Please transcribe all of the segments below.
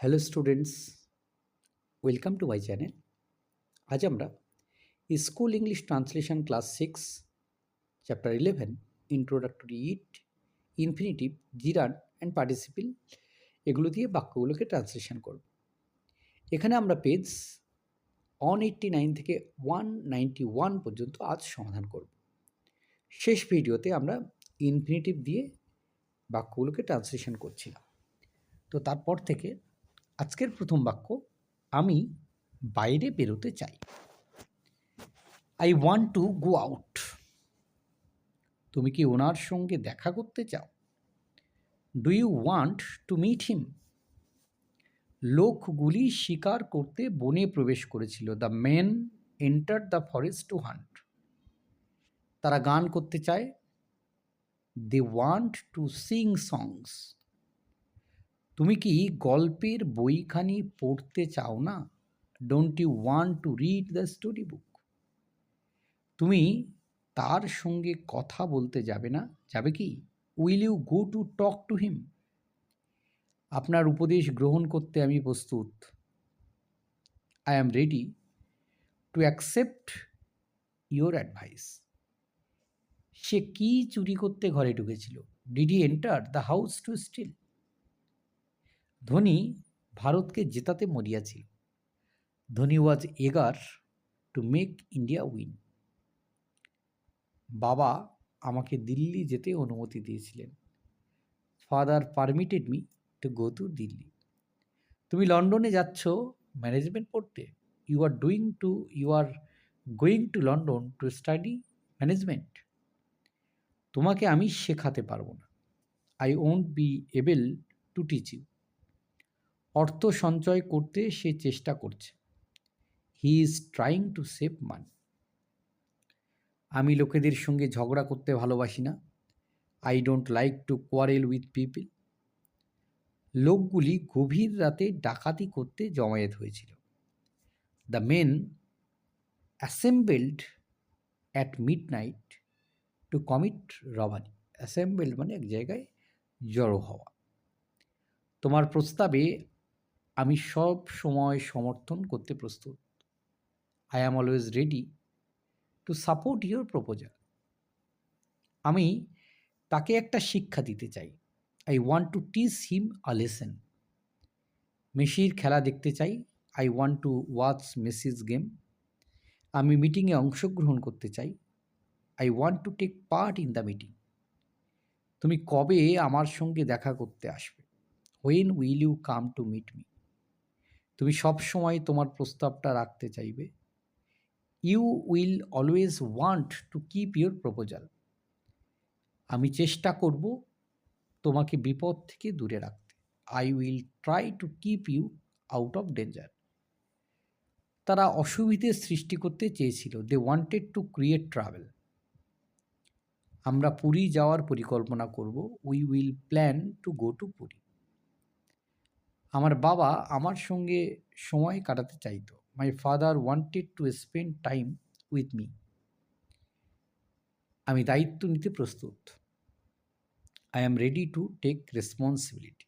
Hello students, welcome to my channel. আজ আমরা school English translation class six, chapter eleven, introductory it, infinitive gerund and participle, এগুলো দিয়ে বাক্যগুলোকে translation করব। এখানে আমরা পেজ ওয়ান এইট্টি নাইন থেকে ওয়ান নাইনটি ওয়ান পর্যন্ত আজ সমাধান করব। শেষ ভিডিওতে আমরা ইনফিনিটিভ দিয়ে বাক্যগুলোকে ট্রান্সলেশন করছিলাম। তো তারপর থেকে আজকের প্রথম বাক্য, আমি বাইরে বেরোতে চাই। I want to go out তুমি কি ওনার সঙ্গে দেখা করতে চাও? Do you want to meet him লোকগুলি শিকার করতে বনে প্রবেশ করেছিল। The men enter the forest to hunt তারা গান করতে চায়। They want to sing songs তুমি কি গল্পের বইখানি পড়তে চাও না? Don't you want to read the story book তুমি তার সঙ্গে কথা বলতে যাবে না, যাবে কি? Will you go to talk to him আপনার উপদেশ গ্রহণ করতে আমি প্রস্তুত। I am ready to accept your advice সে কি চুরি করতে ঘরে ঢুকেছিল? Did he enter the house to steal Dhoni ভারতকে জেতাতে মরিয়াছিল ধোনি ওয়াজ এগার টু মেক ইন্ডিয়া উইন বাবা আমাকে দিল্লি যেতে অনুমতি দিয়েছিলেন। Father permitted me to go to Delhi. তুমি লন্ডনে যাচ্ছ ম্যানেজমেন্ট পড়তে you are doing to you are going to London to study management তোমাকে আমি শেখাতে পারব না। I won't be able to teach you অর্থ সঞ্চয় করতে সে চেষ্টা করছে। He is trying to save money আমি লোকেদের সঙ্গে ঝগড়া করতে ভালোবাসি না। I don't like to quarrel with people লোকগুলি গভীর রাতে ডাকাতি করতে জমায়েত হয়েছিল। The men assembled at midnight to commit robbery assembled মানে এক জায়গায় জড়ো হওয়া। তোমার প্রস্তাবে আমি সব সময় সমর্থন করতে প্রস্তুত। I am always ready to support your proposal আমি তাকে একটা শিক্ষা দিতে চাই। I want to teach him a lesson মেসির খেলা দেখতে চাই। I want to watch Messi's game আমি মিটিংয়ে অংশগ্রহণ করতে চাই। I want to take part in the meeting তুমি কবে আমার সঙ্গে দেখা করতে আসবে? When will you come to meet me তুমি সব সময় তোমার প্রস্তাবটা রাখতে চাইবে। You will always want to keep your proposal আমি চেষ্টা করব তোমাকে বিপদ থেকে দূরে রাখতে। I will try to keep you out of danger তারা অসুবিধে সৃষ্টি করতে চেয়েছিল। They wanted to create trouble আমরা পুরী যাওয়ার পরিকল্পনা করব। We will plan to go to Puri. আমার বাবা আমার সঙ্গে সময় কাটাতে চাইতো। My father wanted to spend time with me আমি দায়িত্ব নিতে প্রস্তুত। I am ready to take responsibility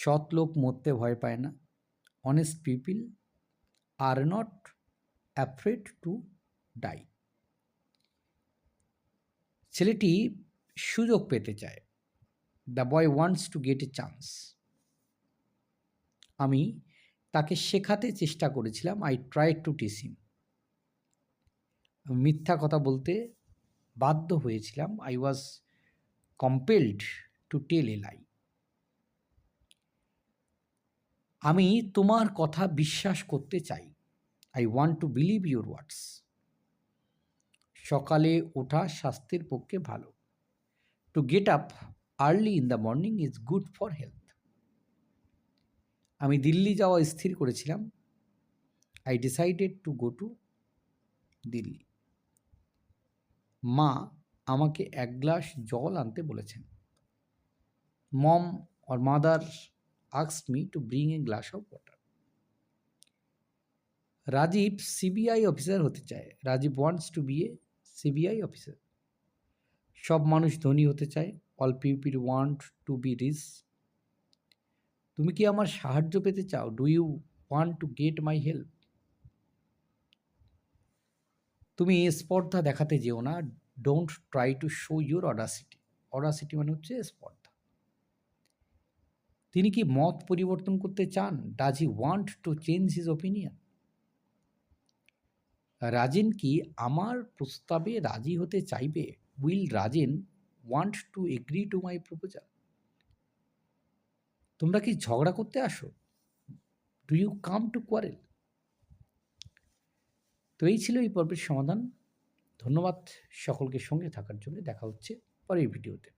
সৎ লোক মরতে ভয় পায় না। Honest people are not afraid to die ছেলেটি সুযোগ পেতে চায়। The boy wants to get a chance আমি তাকে শেখাতে চেষ্টা করেছিলাম। I try to teach him মিথ্যা কথা বলতে বাধ্য হয়েছিলাম। I was compelled to tell a lie আমি তোমার কথা বিশ্বাস করতে চাই। I want to believe your words সকালে ওঠা স্বাস্থ্যের পক্ষে ভালো। To get up early in the morning is good for health আমি দিল্লি যাওয়া স্থির করেছিলাম। I decided to go to Delhi. মা আমাকে এক গ্লাস জল আনতে বলেছেন। Mom or mother আক্সড me to bring a glass of water Rajiv CBI officer হতে চায়। Rajiv wants to be a CBI officer সব মানুষ ধনী হতে চায়। All people want to be rich তুমি কি আমার সাহায্য পেতে চাও? Do you want to get my help তুমি স্পর্ধা দেখাতে যেও না। Don't try to show your audacity audacity মানে হচ্ছে স্পর্ধা। তিনি কি মত পরিবর্তন করতে চান? Does he want to change his opinion Rajen কি আমার প্রস্তাবে রাজি হতে চাইবে? Will Rajen want to agree to my proposal তোমরা কি ঝগড়া করতে আসো? Do you come to quarrel তো এই ছিল এই পর্বের সমাধান। ধন্যবাদ সকলকে সঙ্গে থাকার জন্য। দেখা হচ্ছে পরের ভিডিওতে।